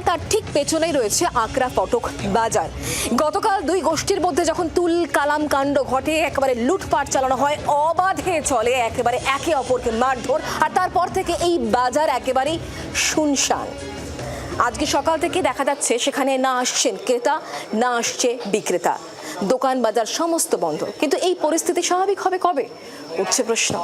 তার ঠিক পেছনেই রয়েছে আকরা ফটক বাজার। গতকাল দুই গোষ্ঠীর মধ্যে যখন তুল কালাম কাণ্ড ঘটে, একেবারে লুটপাট চালানো হয়, অবাধে চলে একেবারে একে অপরকে মারধর, আর তারপর থেকে এই বাজার একেবারেই শুনশান। আজকে সকাল থেকে দেখা যাচ্ছে সেখানে না আসছেন ক্রেতা, না আসছে বিক্রেতা। দোকান বাজার সমস্ত বন্ধ। কিন্তু এই পরিস্থিতি স্বাভাবিক হবে কবে? উঠছে প্রশ্ন।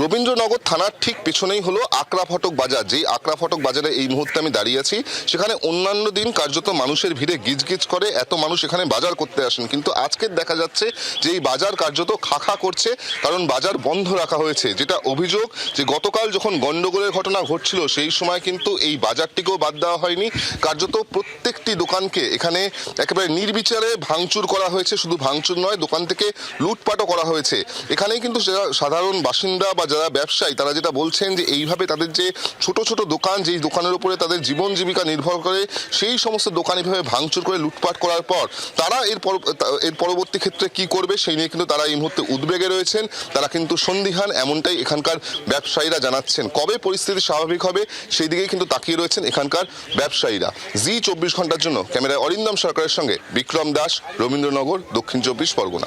রবীন্দ্রনগর থানার ঠিক পেছনেই হলো আকরা ফটক বাজার। যেই আকরা ফটক বাজারে এই মুহূর্তে আমি দাঁড়িয়ে আছি, সেখানে অন্যান্য দিন কার্যত মানুষের ভিড়ে গিজগিজ করে এত মানুষ এখানে বাজার করতে আসেন। কিন্তু আজকে দেখা যাচ্ছে যে এই বাজার কার্যত খাখা করছে, কারণ বাজার বন্ধ রাখা হয়েছে। যেটা অভিযোগ যে গতকাল যখন গন্ডগোলের ঘটনা ঘটছিল, সেই সময় কিন্তু এই বাজারটিকেও বাদ দেওয়া হয়নি। কার্যত প্রত্যেকটি দোকানকে এখানে একেবারে নির্বিচারে ভাঙচুর করা হয়েছে। শুধু ভাঙচুর নয়, দোকান থেকে লুটপাটও করা হয়েছে। এখানেই কিন্তু সাধারণ বাসিন্দা বা যারা ব্যবসায়ী, তারা যেটা বলছেন যে এইভাবে তাদের যে ছোট ছোট দোকান, যেই দোকানের উপরে তাদের জীবন জীবিকা নির্ভর করে, সেই সমস্ত দোকান এইভাবে ভাঙচুর করে লুটপাট করার পর তারা এর পর- এর পরবর্তী ক্ষেত্রে কি করবে সেই নিয়ে কিন্তু তারা এই মুহূর্তে উদ্বেগে রয়েছেন। তারা কিন্তু সন্দিহান, এমনটাই এখানকার ব্যবসায়ীরা জানাচ্ছেন। কবে পরিস্থিতি স্বাভাবিক হবে সেই দিকেই কিন্তু তাকিয়ে রয়েছেন এখানকার ব্যবসায়ীরা। জি চব্বিশ ঘণ্টার জন্য ক্যামেরায় অরিন্দম সরকারের সঙ্গে বিক্রম দাস, রবীন্দ্রনগর, দক্ষিণ চব্বিশ পরগনা।